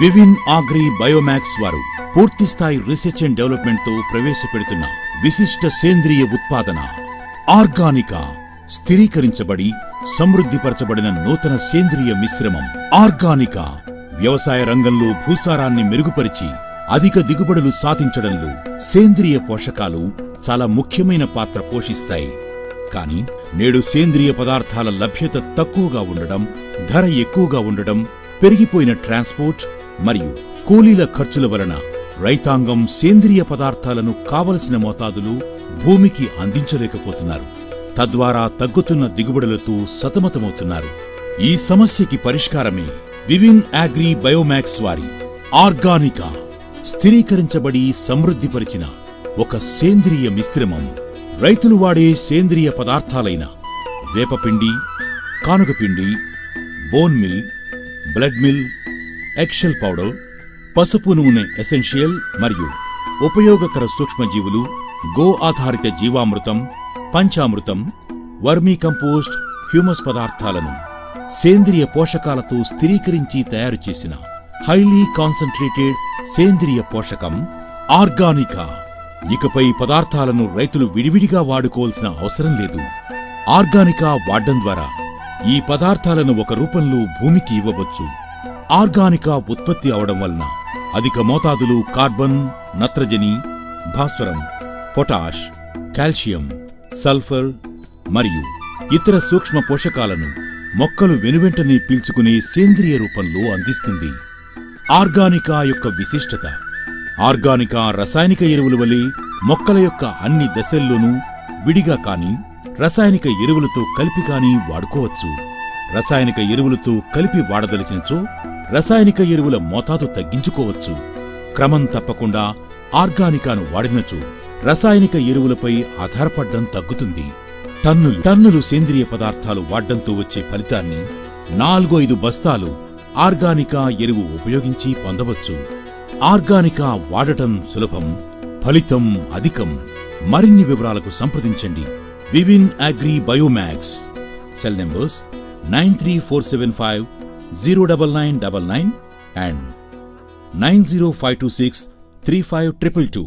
వివిన్ agri బయోమాక్స్ వారు పూర్తిస్థాయి research and డెవలప్మెంట్తో ప్రవేశపెడుతున్న విశిష్ట సేంద్రియ ఉత్పాదన ఆర్గానికా స్థిరీకరించబడి సమృద్ధిపరచబడిన నూతన సేంద్రియ మిశ్రమం ఆర్గానికా. వ్యవసాయ రంగంలో భూసారాన్ని మెరుగుపరిచి అధిక దిగుబడులు సాధించడంలో సేంద్రియ పోషకాలు చాలా ముఖ్యమైన పాత్ర పోషిస్తాయి. కానీ నేడు సేంద్రియ పదార్థాల లభ్యత తక్కువగా ఉండడం ధర ఎక్కువగా ఉండడం పెరిగిపోయిన ట్రాన్స్పోర్ట్ మరియు కూలీల ఖర్చుల వలన రైతాంగం సేంద్రియ పదార్థాలను కావలసిన మోతాదులు భూమికి అందించలేకపోతున్నారు. తద్వారా తగ్గుతున్న దిగుబడులతో సతమతమవుతున్నారు. ఈ సమస్యకి పరిష్కారమే వివిన్ అగ్రి బయోమాక్స్ వారి ఆర్గానికా స్థిరీకరించబడి సమృద్ధిపరిచిన ఒక సేంద్రియ మిశ్రమం. రైతులు వాడే సేంద్రియ పదార్థాలైన వేపపిండి కానుగపిండి బోన్ మిల్ బ్లడ్ మిల్ ఎక్షల్ పౌడర్ పసుపు నూనె ఎసెన్షియల్ మరియు ఉపయోగకర సూక్ష్మజీవులు గో ఆధారిత జీవామృతం పంచామృతం వర్మీ కంపోస్ట్ హ్యూమస్ పదార్థాలను సేంద్రియ పోషకాలతో స్థిరీకరించి తయారు చేసిన హైలీ కాన్సన్ట్రేటెడ్ సేంద్రియ పోషకం ఆర్గానికా. ఇకపై పదార్థాలను రైతులు విడివిడిగా వాడుకోవాల్సిన అవసరం లేదు. ఆర్గానికా వాడడం ద్వారా ఈ పదార్థాలను ఒక రూపంలో భూమికి ఇవ్వవచ్చు. ఆర్గానికా ఉత్పత్తి అవడం వలన అధిక మోతాదులు కార్బన్ నత్రజని భాస్వరం పొటాష్ కాల్షియం సల్ఫర్ మరియు ఇతర సూక్ష్మ పోషకాలను మొక్కలు వెనువెంటనే పీల్చుకునే సేంద్రియ రూపంలో అందిస్తుంది. ఆర్గానికా యొక్క విశిష్టత ఆర్గానికా రసాయనిక ఎరువుల వలె మొక్కల యొక్క అన్ని దశల్లోనూ విడిగా కాని రసాయనిక ఎరువులతో కలిపి కానీ వాడుకోవచ్చు. రసాయనిక ఎరువులతో కలిపి వాడదలిచినచో రసాయనిక ఎరువుల మోతాదు తగ్గించుకోవచ్చు. క్రమం తప్పకుండా ఆర్గానికాను వాడినచో రసాయనిక ఎరువులపై ఆధారపడడం తగ్గుతుంది. టన్నులు టన్నులు సేంద్రియ పదార్థాలు వాడ్డంతో వచ్చే ఫలితాన్ని నాలుగు ఐదు బస్తాలు ఆర్గానికా ఎరువు ఉపయోగించి పొందవచ్చు. ఆర్గానికా వాడటం సులభం ఫలితం అధికం. మరిన్ని వివరాలకు సంప్రదించండి. Vivin Agri Biomax. Cell numbers nine three four seven five zero double nine double nine and nine zero five two six three five triple two